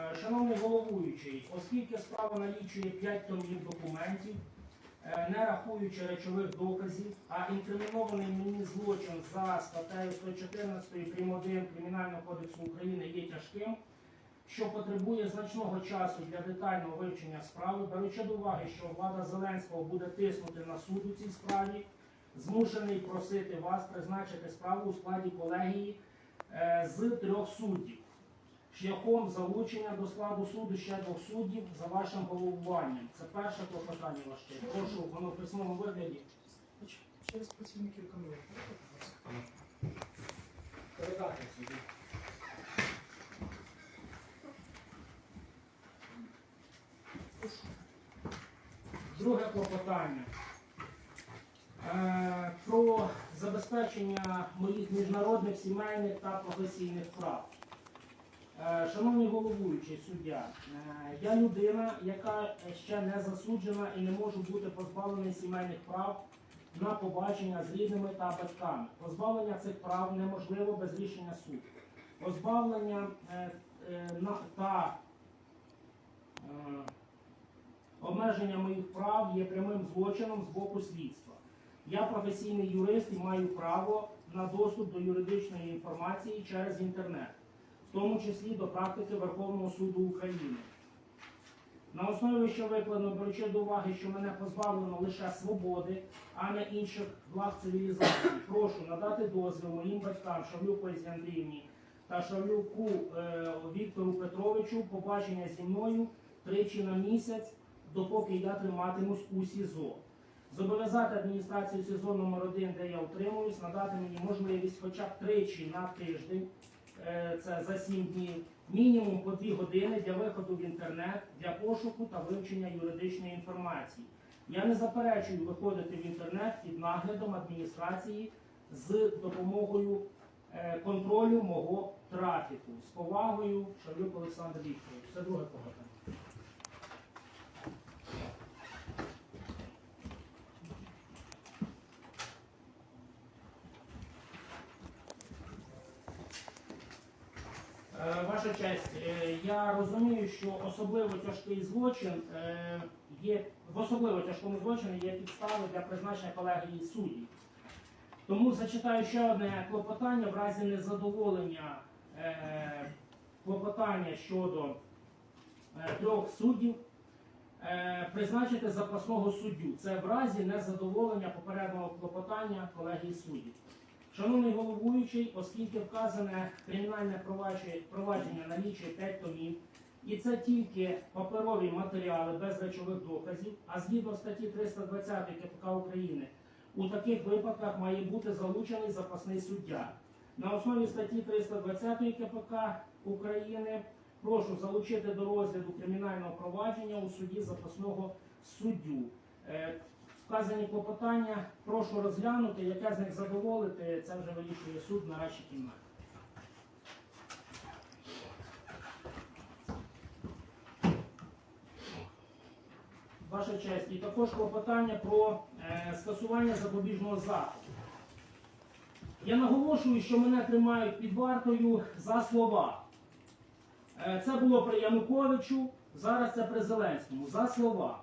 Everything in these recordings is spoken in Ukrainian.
Е, Шановний головуючий, оскільки справа налічує 5 томів документів, е, не рахуючи речових доказів, а інкримінований мені злочин за статтею 114 прим. 1 Кримінального кодексу України є тяжким, що потребує значного часу для детального вивчення справи, беручи до уваги, що влада Зеленського буде тиснути на суд у цій справі, змушений просити вас призначити справу у складі колегії е, з трьох суддів шляхом залучення до складу суду ще двох суддів за вашим головуванням. Це перше клопотання ваше. Прошу воно в письмовому вигляді. Через працівників. Передати суду. Друге клопотання. Е, Про забезпечення моїх міжнародних, сімейних та професійних прав. Е, Шановний головуючий суддя, е, я людина, яка ще не засуджена і не можу бути позбавлений сімейних прав на побачення з рідними та батьками. Позбавлення цих прав неможливо без рішення суду. Позбавлення е, та обмеження моїх прав є прямим злочином з боку слідства. Я професійний юрист і маю право на доступ до юридичної інформації через інтернет в тому числі до практики Верховного суду України. На основі що викладено, беручи до уваги, що мене позбавлено лише свободи, а не інших благ цивілізації, прошу надати дозвіл моїм батькам Шавлюку Андріївні та Шавлюку е, Віктору Петровичу побачення зі мною тричі на місяць, допоки я триматимусь у СІЗО. Зобов'язати адміністрацію СІЗО номер 1 де я утримуюсь, надати мені можливість хоча б тричі на тиждень це за 7 днів, мінімум по 2 години для виходу в інтернет, для пошуку та вивчення юридичної інформації. Я не заперечую виходити в інтернет під наглядом адміністрації з допомогою е, контролю мого трафіку. З повагою, Шавлюк Олександр Вікторович. Це друге питання. Ваша честь, е, я розумію, що особливо тяжкий злочин е, є в особливо тяжкому злочині є підстави для призначення колегії суддів. Тому зачитаю ще одне клопотання в разі незадоволення е, клопотання щодо е, трьох суддів. е, Призначити запасного суддю. Це в разі незадоволення попереднього клопотання колегії суддів. Шановний головуючий, оскільки вказане кримінальне провадження, налічує 5 томів, і це тільки паперові матеріали без речових доказів, а згідно статті 320 КПК України, у таких випадках має бути залучений запасний суддя. На основі статті 320 КПК України прошу залучити до розгляду кримінального провадження у суді запасного суддю. Вказані клопотання прошу розглянути, яке з них задоволити, це вже вирішує суд на радшій кімнаті. Ваша честь, і також клопотання про е, скасування запобіжного заходу. Я наголошую, що мене тримають під вартою за слова. Е, це було при Януковичу, зараз це при Зеленському. За слова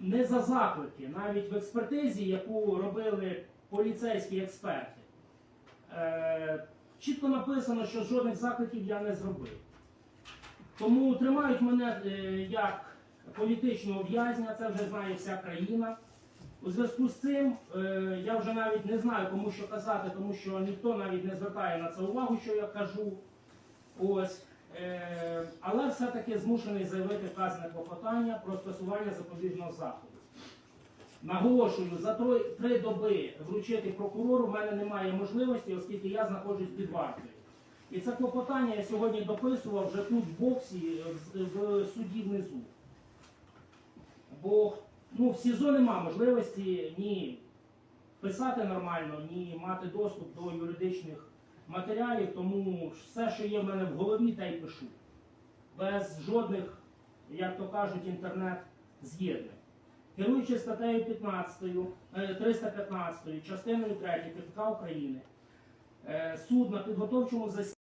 не за заклики, навіть в експертизі, яку робили поліцейські експерти, е, чітко написано, що жодних закликів я не зробив. Тому тримають мене е, як політичного в'язня, це вже знає вся країна. У зв'язку з цим е, я вже навіть не знаю, кому що казати, тому що ніхто навіть не звертає на це увагу, що я кажу. Ось. Е, але все-таки змушений заявити вказане клопотання про скасування запобіжного заходу. Наголошую, за три, доби вручити прокурору в мене немає можливості, оскільки я знаходжусь під вартою. І це клопотання я сьогодні дописував вже тут в боксі в, в суді внизу. Бо ну, в СІЗО нема можливості ні писати нормально, ні мати доступ до юридичних матеріалів, тому все, що є в мене в голові, те й пишу. Без жодних, як то кажуть, інтернет-з'єднань. Керуючи статтею 15, е, 315, частиною 3 КПК України, е, суд на підготовчому засіданні